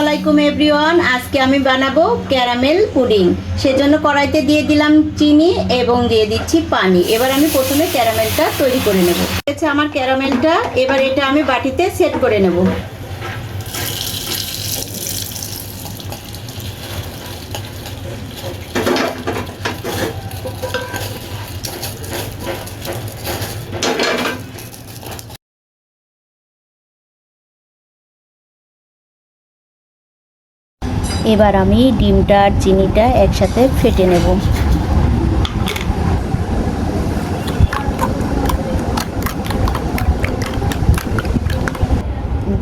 আলাইকুম, এভরিওয়ান। আজকে আমি বানাবো ক্যারামেল পুডিং। সেজন্য কড়াইতে দিয়ে দিলাম চিনি এবং দিয়ে দিচ্ছি পানি। এবার আমি প্রথমে ক্যারামেলটা তৈরি করে নেব। আমার ক্যারামেলটা। এবার এটা আমি বাটিতে সেট করে নেব। এবার আমি ডিমটা আর চিনিটা একসাথে ফেটে নেব।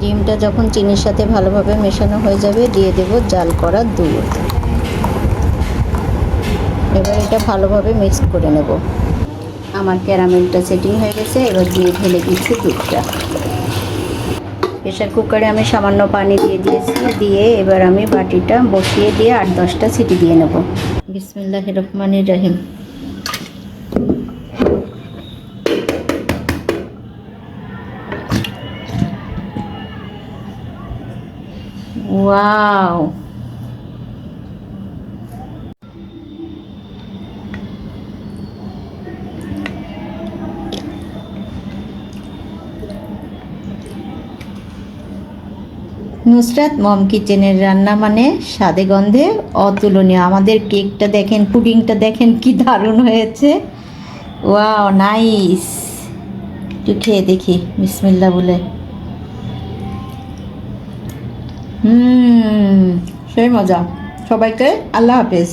ডিমটা যখন চিনির সাথে ভালোভাবে মেশানো হয়ে যাবে, দিয়ে দেব জাল করা দুধ। এবার এটা ভালোভাবে মিক্স করে নেব। আমার ক্যারামেলটা সেটিং হয়ে গেছে, এবার দিয়ে ঢেলে দিচ্ছি দুধটা। প্রেশার কুকারে আমি সামান্য পানি দিয়ে দিয়েছি, দিয়ে এবার আমি বাটিটা বসিয়ে দিয়ে আট দশটা সিটি দিয়ে নেব। বিসমিল্লাহ রহমানির রাহিম। ওয়াও! নুসরাত মম কিচেনের রান্না মানে স্বাদে গন্ধে অতুলনীয়। আমাদের কেকটা দেখেন, পুডিংটা দেখেন কি দারুণ হয়েছে। Wow, nice. একটু খেয়ে দেখি বিসমিল্লা বলে। হুম, সেই মজা। সবাইকে আল্লাহ হাফেজ।